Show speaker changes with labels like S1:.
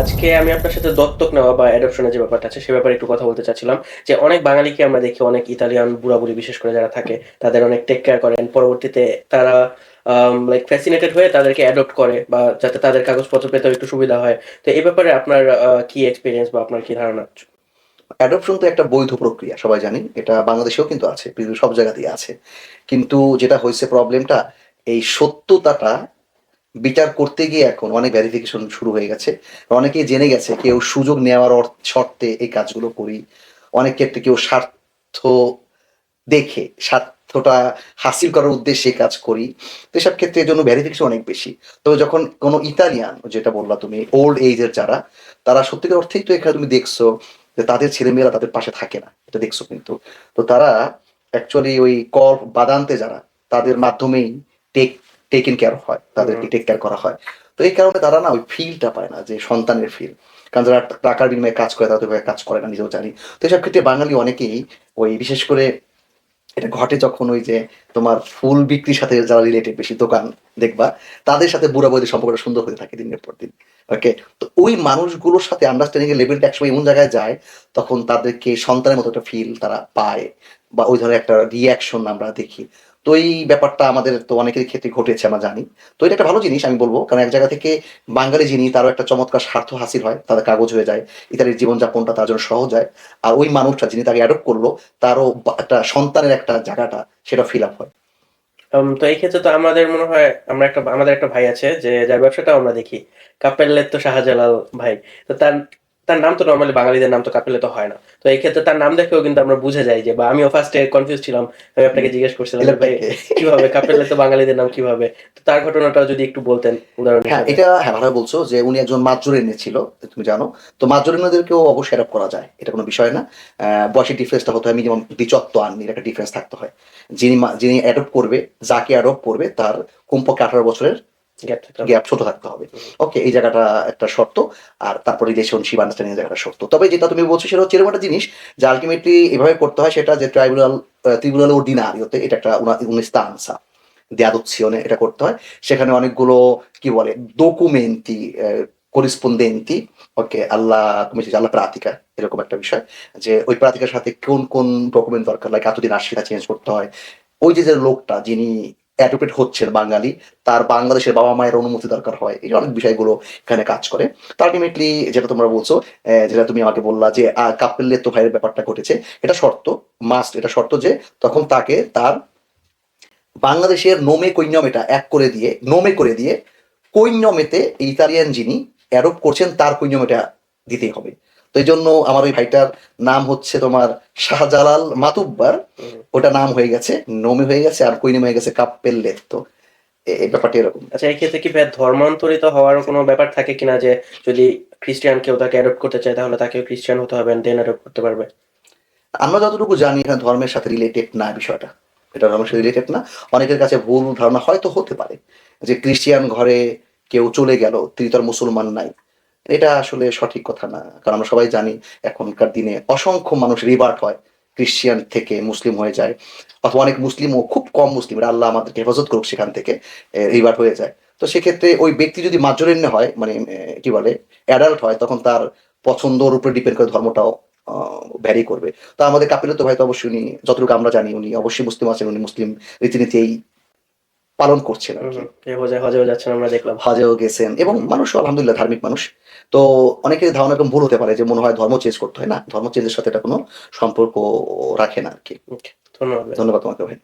S1: আজকে আমি আপনার সাথে দত্তক নেওয়া বা অ্যাডপশনের যে ব্যাপারটা আছে, সে ব্যাপারে একটু কথা বলতে চাচ্ছিলাম যে অনেক বাঙালিকে আমরা দেখি, অনেক ইতালিয়ান বুড়াবুড়ি বিশেষ করে যারা থাকে, তাদের অনেক টেক কেয়ার করেন। পরবর্তীতে তারা লাইক ফ্যাসিনেটেড হয়ে তাদেরকে অ্যাডপ্ট করে বা যাতে তাদের কাগজপত্র পেতেও একটু সুবিধা হয়। তো এই ব্যাপারে আপনার কি এক্সপিরিয়েন্স বা আপনার কি ধারণা?
S2: অ্যাডপশন তো একটা বৈধ প্রক্রিয়া, সবাই জানি। এটা বাংলাদেশেও কিন্তু আছে, পৃথিবীর সব জায়গাতেই আছে। কিন্তু যেটা হয়েছে প্রবলেমটা এই সত্যতাটা বিচার করতে গিয়ে এখন অনেক ভ্যারিফিকেশন শুরু হয়ে গেছে। অনেকেই জেনে গেছে কেউ সুযোগ নেওয়ার শর্তে এই কাজগুলো করি। অনেক ক্ষেত্রে কেউ স্বার্থ দেখে, স্বার্থটা হাসিল করার উদ্দেশ্যে কাজ করি। তো এসব ক্ষেত্রে এর জন্য ভ্যারিফিকেশন অনেক বেশি। তবে যখন কোনো ইতালিয়ান, যেটা বললা তুমি ওল্ড এজের যারা, তারা সত্যিকার অর্থেই তো এখানে তুমি দেখছ যে তাদের ছেলেমেয়েরা তাদের পাশে থাকে না। এটা দেখছ কিন্তু। তো তারা অ্যাকচুয়ালি ওই কর বাদান্তে যারা, তাদের মাধ্যমেই টেক টেকেন কেয়ার হয় তাদেরকে টেক কেয়ার করা হয়। তো এই কারণে তারা না ওই ফিলটা পায় না যে সন্তানের ফিল কারণ যারা টাকার বিনিময়ে কাজ করে তারা কাজ করে না নিজেও জানি। তো এসব ক্ষেত্রে বাঙালি অনেকেই ওই বিশেষ করে এটা ঘটে যখন ওই যে তোমার ফুল বিক্রির সাথে যারা রিলেটেড বেশি দোকান দেখবা তাদের সাথে বুড়া বইদের সম্পর্কটা সুন্দর হতে থাকে দিনের পর দিন। ওকে তো ওই মানুষগুলোর সাথে আন্ডারস্ট্যান্ডিং এর লেভেলটা একসময় এমন জায়গায় যায় তখন তাদেরকে সন্তানের মতো একটা ফিল তারা পায়। বা ওই ধরনের একটা রিয়াকশন আমরা দেখি। তো এই ব্যাপারটা আমাদের তো অনেকের ক্ষেত্রে ঘটেছে, আমরা জানি। তো এটা একটা ভালো জিনিস আমি বলব, কারণ এক জায়গা থেকে বাঙালি যিনি, তারও একটা চমৎকার স্বার্থ হাসিল হয়, তাদের কাগজ হয়ে যায়, ইতালির জীবনযাপনটা তার জন্য সহজ হয়, আর ওই মানুষটা যিনি তাকে অ্যাডপ্ট করল, তারও একটা সন্তানের একটা জায়গাটা সেটা ফিল আপ হয়।
S1: তো এই ক্ষেত্রে তো আমাদের মনে হয়, আমরা একটা, আমাদের একটা ভাই আছে, যে যার ব্যবসাটাও আমরা দেখি কাপেলের তো শাহজালাল ভাই। তো তার তার নাম তো নর্মালি বাঙালিদের নাম তো কাপেলে তো হয় না। তো এই ক্ষেত্রে তার নাম দেখেও কিন্তু আমরা বুঝে যাই যে বা আমিও ফার্স্টে কনফিউজ ছিলাম আমি আপনাকে জিজ্ঞেস করছিলাম ভাই কীভাবে কাপেলে তো বাঙালিদের নাম কীভাবে? তো তার ঘটনাটাও যদি একটু বলতেন উদাহরণ
S2: হ্যাঁ এটা হ্যাঁ ভালো বলছো যে উনি একজন মাজুরিনী ছিল তুমি জানো। তো মাজুরিনীদেরকেও অবশ্যই অ্যাডাপ্ট করা যায় এটা কোনো বিষয় না। বয়সের ডিফারেন্সটা হতে হয় মিনিমাম দ্বিচত্ব আননির একটা ডিফারেন্স থাকতে হয়। যিনি যিনি অ্যাডপ্ট করবে যাকে অ্যাডপ্ট করবে তার কমপক্ষে আঠারো বছরের। গ্যাপ ছোট থাকতে হবে। ওকে এই জায়গাটা একটা শর্ত। আর তারপর রিলেশনশিপ আন্ডারস্ট্যান্ডিং জায়গাটা শর্ত। তবে যেটা তুমি বলছো সেটা হচ্ছে এরকম একটা জিনিস যে আলটিমেটলি এভাবে করতে হয় সেটা যে ট্রাইব্যুনাল ট্রিব্যুনাল অর্ডিনারিওতে এটা একটা উনিস্তানসা adozione এটা করতে হয়। সেখানে অনেকগুলো কি বলে ডকুমেন্টি করিসপন্ডেন্টি ওকে আল্লাহ তুমি আল্লাহ প্রাতিকা এরকম একটা বিষয় যে ওই প্রাতিকার সাথে কোন কোন ডকুমেন্ট দরকার? লাগে এতদিন আর চেঞ্জ করতে হয়। ওই যে যে লোকটা যিনি অ্যাডভোকেট হচ্ছেন বাঙালি, তার বাংলাদেশের বাবা মায়ের অনুমতি দরকার হয়, এই অনেক বিষয়গুলো এখানে কাজ করে। তো আলটিমেটলি যেটা তোমরা বলছো যেটা তুমি আমাকে বললা যে কাপেলে তো ভাইয়ের ব্যাপারটা ঘটেছে, এটা শর্ত মাস্ট এটা শর্ত যে, তখন তাকে তার বাংলাদেশের নোমে কৈন্যম এটা এক করে দিয়ে, নোমে করে দিয়ে কৈন্যমেতে ইতালিয়ান যিনি অ্যাডপ্ট করছেন, তার কৈন্যম এটা দিতেই হবে। তো এই জন্য আমার ওই ভাইটার নাম হচ্ছে তোমার শাহজালাল মাতুব্বার। ওটা নাম হয়ে গেছে নোমে হয়ে গেছে আর কৈনম হয়ে গেছে কাপ্পেল্লে তো এই ব্যাপারটা এরকম।
S1: আচ্ছা এই ক্ষেত্রে কি ভাই ধর্মান্তরিত হওয়ার কোনো ব্যাপার থাকে কিনা যে যদি খ্রিস্টান কেউ তাকে অ্যাডপ্ট করতে চায় তাহলে তাকেও খ্রিস্টান হতে হবে দেন অ্যাডপ্ট করতে পারবে?
S2: আমরা যতটুকু জানি এখানে ধর্মের সাথে রিলেটেড না বিষয়টা। এটা ধর্মের সাথে রিলেটেড না। অনেকের কাছে ভুল ধারণা হয়তো হতে পারে যে ক্রিশ্চিয়ান ঘরে কেউ চলে গেল তিনি তো আর মুসলমান নাই। এটা আসলে সঠিক কথা না। কারণ আমরা সবাই জানি, এখনকার দিনে অসংখ্য মানুষ রিভার্ট হয় ক্রিশ্চিয়ান থেকে মুসলিম হয়ে যায়, অথবা অনেক মুসলিমও খুব কম মুসলিম এরা আল্লাহ আমাদেরকে হেফাজত করুক সেখান থেকে রিভার্ট হয়ে যায়। তো সেক্ষেত্রে ওই ব্যক্তি যদি মাজরেন্য হয় মানে কি বলে অ্যাডাল্ট হয়, তখন তার পছন্দর উপরে ডিপেন্ড করে ধর্মটাও ভ্যারি করবে। তো আমাদের কাপিলত ভাই তো অবশ্যই উনি, যতটুকু আমরা জানি উনি অবশ্যই মুসলিম আছেন, উনি মুসলিম রীতিনীতি এই পালন করছেন
S1: যাচ্ছেন আমরা দেখলাম।
S2: হজেও গেছেন এবং মানুষ আলহামদুলিল্লাহ ধার্মিক মানুষ। তো অনেকের ধারণা এরকম ভুল হতে পারে যে মনে হয় ধর্ম চেঞ্জ করতে হয় না। ধর্ম চেঞ্জের সাথে এটা কোনো সম্পর্ক রাখে না আর কি।
S1: ধন্যবাদ।
S2: ধন্যবাদ তোমাকে ভাই।